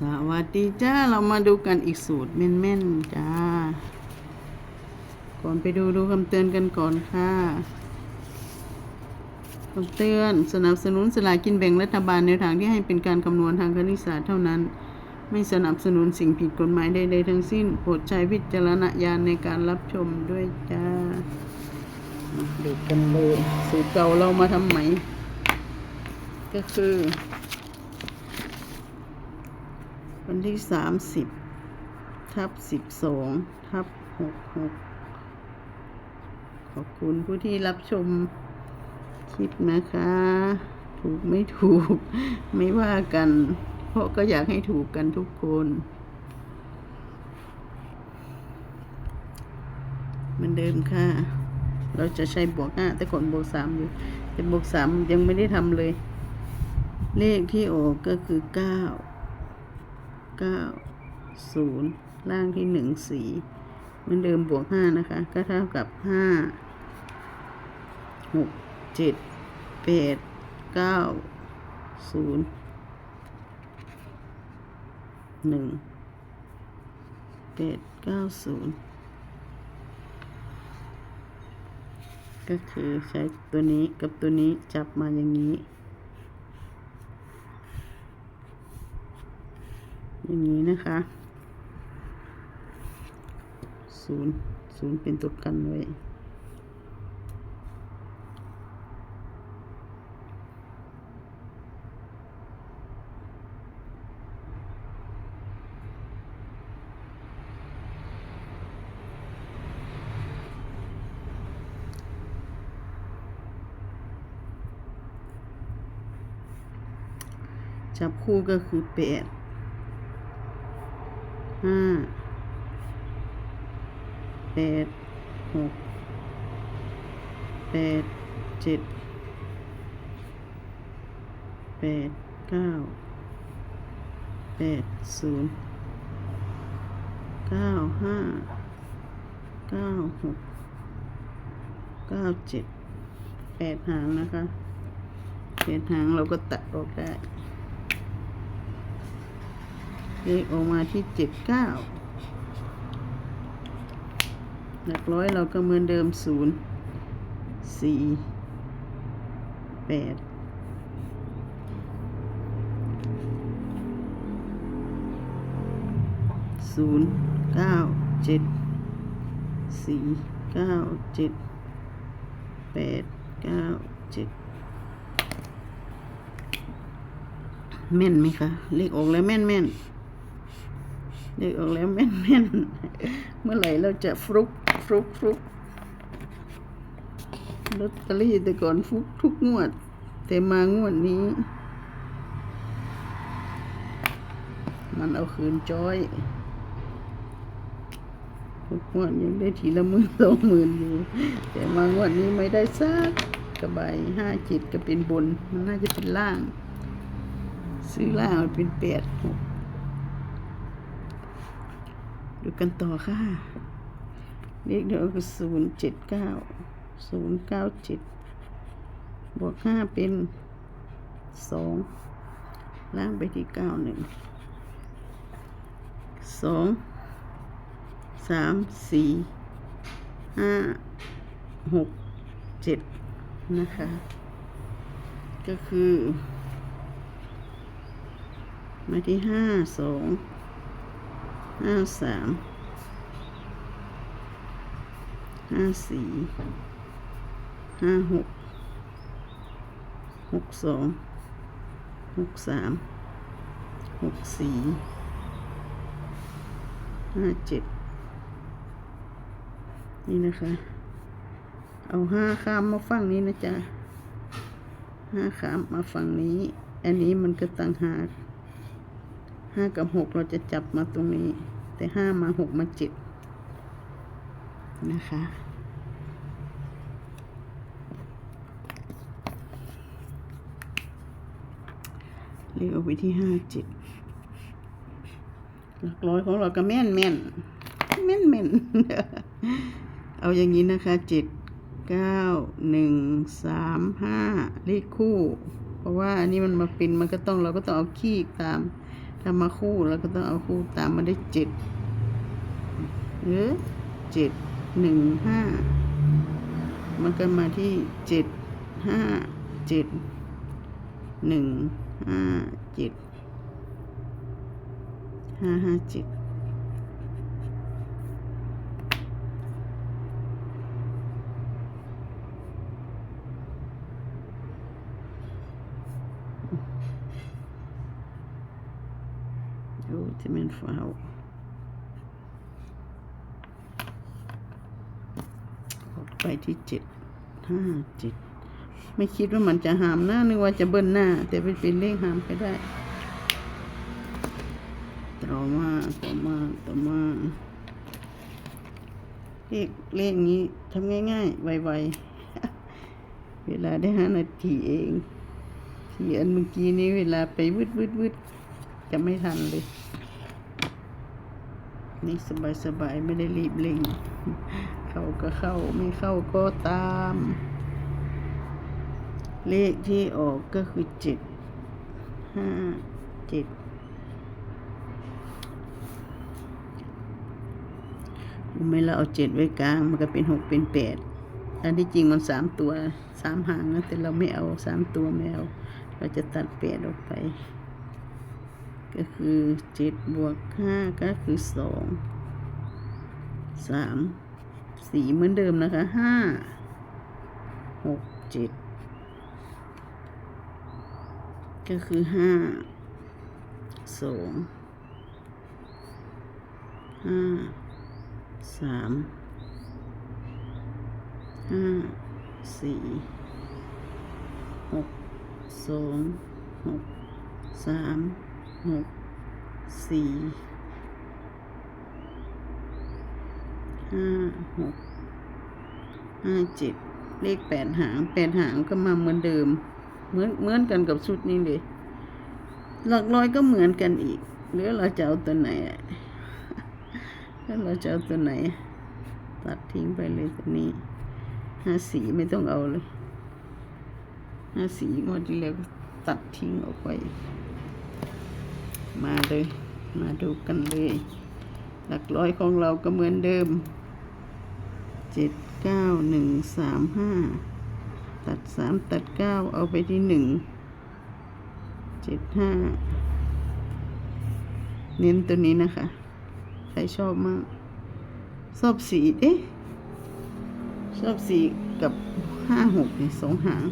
สวัสดีจ้า เรามาดูกันอีกสูตรแม่นๆจ้า ก่อนไปดูดูคำเตือนกันก่อนค่ะคำเตือนสนับสนุนสลากินแบ่งรัฐบาลในทางที่ให้เป็นการคำนวณทางคณิตศาสตร์เท่านั้น ไม่สนับสนุนสิ่งผิดกฎหมายใดๆทั้งสิ้นโปรดใช้วิจารณญาณในการรับชมด้วยจ้าดูกันเลยสูตรเก่าเรามาทำใหม ก็คือ วันที่สามสิบทับสิบสองทับหกหกขอบคุณผู้ที่รับชมคลิปนะคะ ถูกไม่ถูก ไม่ว่ากัน เพราะก็อยากให้ถูกกันทุกคนเหมือนเดิมค่ะ เราจะใช้บวกห้าแต่ก่อนบวกสามอยู่แต่บวกสามยังไม่ได้ทำเลย เลขที่ออกก็คือเก้า เก้าศูนย์ล่างที่หนึ่งสี่เหมือนเดิมบวกห้านะคะ ก็เท่ากับห้าหกเจ็ดแปดเก้าศูนย์หนึ่งแปดเก้าศูนย์ก็คือใช้ตัวนี้กับตัวนี้จับมาอย่างนี้ อย่างนี้นะคะศูนย์ศูนย์เป็นตัวกันไว้จับคู่ก็คือแปด ห้าแปดหกแปดเจ็ดแปดเก้าแปดศูนย์เก้าห้าเก้าหกเก้าเจ็ดแปดหางนะคะแปดหางเราก็ตัดออกได้ เลขออกมาที่เจ็ดเก้าหลักร้อยเราก็เหมือนเดิมศูนย์สี่แปดศูนย์เก้าเจ็ดสี่เก้าเจ็ดแปดเก้าเจ็ดแม่นไหมคะ เลขออกแล้วแม่นแม่น เด็กออกแล้วแม่นแม่นเมื่อไหร่เราจะฟลุกฟลุกฟลุกลอตเตอรี่แต่ก่อนฟลุกทุกงวด แต่มางวดนี้ มันเอาคืนจ้อยทุกงวดยังได้ทีละหมื่นสองหมื่นอยู่ แต่มางวดนี้ไม่ได้สักกระบายห้าจิตก็เป็นบน มันน่าจะเป็นล่าง ซื้อล่างมันเป็นแปดหก ดูกันต่อค่ะ เลขเดียวคือศูนย์เจ็ดเก้าศูนย์เก้าเจ็ดบวกห้าเป็นสองล่างไปที่เก้าหนึ่งสองสามสี่ห้าหกเจ็ดนะคะ ก็คือ มาที่ห้าสอง ห้าสามห้าสี่ห้าหกหกสองหกสามหกสี่ห้าเจ็ดนี่นะคะ เอาห้าข้ามมาฝั่งนี้นะจ๊ะห้าข้ามมาฝั่งนี้ อันนี้มันก็ต่างหาก ห้ากับหกเราจะจับมาตรงนี้ แต่ห้ามาหกมาเจ็ดนะคะ เลขเอาไว้ที่ห้าเจ็ดหลักร้อยของเราก็แม่นแม่นแม่นแม่นเอาอย่างนี้นะคะเจ็ดเก้าหนึ่งสามห้าเลขคู่ เพราะว่าอันนี้มันมาเป็นมันก็ต้องเราก็ต้องเอาขี้ตาม ถ้ามาคู่แล้วก็ต้องเอาคู่ตามมาได้เจ็ดหรือเจ็ดหนึ่งห้ามันก็มาที่เจ็ดห้าเจ็ดหนึ่งห้าเจ็ดห้าห้าเจ็ด โอ้ที่มันฟ้าวออกไปที่เจ็ดห้าเจ็ดไม่คิดว่ามันจะหามหน้านึกว่าจะเบิ้ลหน้า แต่เป็นเป็นเลขหามไปได้ต่อมาต่อมาต่อมาเลขเลขนี้ทำง่ายๆ ไวๆ เวลาได้ห้านาทีเองที่อันเมื่อกี้นี้เวลาไปวืดวืดวืดจะไม่ทันเลย นี่สบายสบายๆ ไม่ได้รีบเร่ง เข้าก็เข้าไม่เข้าก็ตาม เลขที่ออกก็คือเจ็ดห้าเจ็ดไม่เราเอาเจ็ดไว้กลาง มันก็เป็นหกเป็นแปดอันที่จริงมันสามตัวสามหางนะแต่เราไม่เอาสามตัวไม่เอาเราจะตัดแปดออกไป ก็คือเจ็ดบวกห้าก็คือสองสามสี่เหมือนเดิมนะคะห้าหกเจ็ดก็คือห้าสองห้าสามห้าสี่หกสองหกสาม หกสี่ห้าหกห้าเจ็ดเลขแปดหางแปดหางก็มาเหมือนเดิม เหมือนเหมือนกันกับชุดนี้เลย หลักร้อยก็เหมือนกันอีกหรือเราจะเอาตัวไหนอะแล้วเราจะเอาตัวไหน ตัดทิ้งไปเลยตัวนี้ห้าสีไม่ต้องเอาเลยห้าสีงวดที่แล้วตัดทิ้งออกไป มาเลย มาดูกันเลย หลักร้อยของเราก็เหมือนเดิม เจ็ดเก้าหนึ่งสามห้าตัดสามตัดเก้าเอาไปที่หนึ่งเจ็ดห้าเน้นตัวนี้นะคะ ใครชอบมาก ชอบสีเอ๊ะชอบสีกับห้าหกเนี่ยสองหาง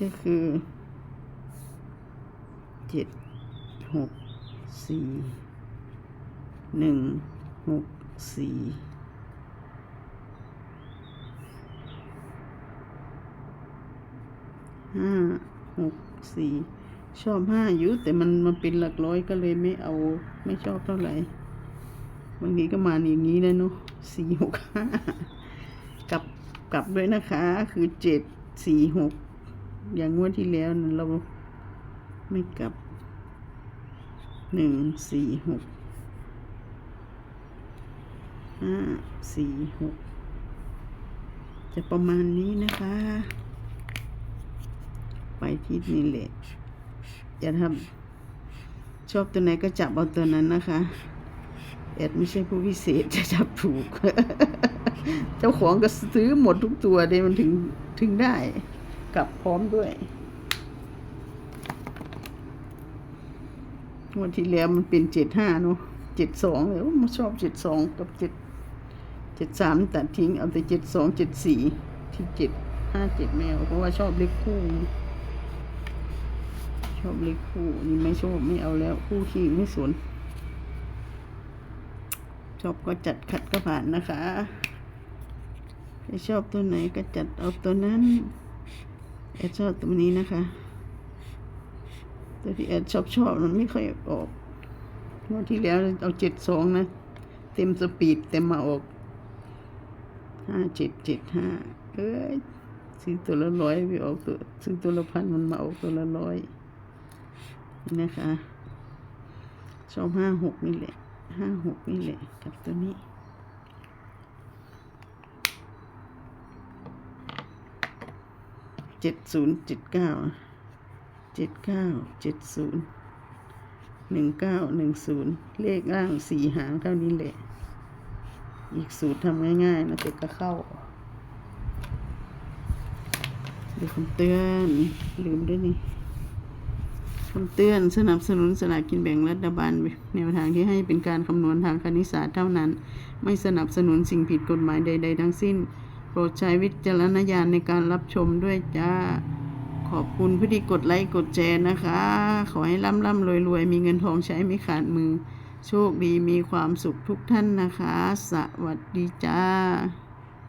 ก็คือ เจ็ดหกสี่หนึ่งหกสี่ห้าหกสี่ชอบห้าอยู่แต่มันมันเป็นหลักร้อยก็เลยไม่เอาไม่ชอบเท่าไหร่บางทีก็มาอย่างนี้นะเนาะสี่หกห้ากลับกลับด้วยนะคะ คือเจ็ดสี่หกอย่างงวดที่แล้วนะเรา ไม่กลับหนึ่งสี่หกห้าสี่หกจะประมาณนี้นะคะ ไปที่นี่แหละอย่าทำชอบตัวไหนก็จับเอาตัวนั้นนะคะแอดไม่ใช่ผู้พิเศษจะจับถูก เจ้าของก็ซื้อหมดทุกตัวเลยมันถึงถึงได้ กลับพร้อมด้วย งวันที่แล้วมันเป็นเจ็ดห้าเนาะเจ็ดสองเลยมันชอบเจ็ดสองกับเจ็ดเจ็ดสามตัดทิ้งเอาแต่เจ็ดสองเจ็ดสี่ที่เจ็ดห้าเจ็ดแมวเพราะว่าชอบเลขคู่ ชอบเลขคู่นี่ไม่ชอบไม่เอาแล้วคู่ขี้ไม่สนชอบก็จัดขัดก็ผ่านนะคะถ้าชอบตัวไหนก็จัดเอาตัวนั้นแอดชอบตัวนี้นะคะ ตัวที่แอดชอบชอบมันไม่ค่อยออกงวดที่แล้วเอาเจ็ดสองนะ เต็มสปีดเต็มมาออกห้าเจ็ดเจ็ดห้าเอ้ยซื้อตัวละร้อยไปออกตัวซื้อตัวละพันมันมาออกตัวละร้อยนะคะชอบห้าหกนี่แหละห้าหกนี่แหละกับตัวนี้เจ็ดศูนย์เจ็ดเก้า เจ็ดเก้าเจ็ดศูนย์หนึ่งเก้าหนึ่งศูนย์เลขล่างสี่หางเท่านี้แหละ อีกสูตรทำง่ายๆนะแต่ก็เข้าดูคำเตือนลืมด้วยนี่คำเตือนสนับสนุนสลากกินแบ่งรัฐบาลแนวทางที่ให้เป็นการคำนวณทางคณิตศาสตร์เท่านั้น ไม่สนับสนุนสิ่งผิดกฎหมายใด ๆ ทั้งสิ้น โปรดใช้วิจารณญาณในการรับชมด้วยจ้า ขอบคุณผู้ที่กดไลค์กดแชร์นะคะ ขอให้ร่ำร่ำรวยรวยมีเงินทองใช้ไม่ขาดมือ โชคดีมีความสุขทุกท่านนะคะ สวัสดีจ้า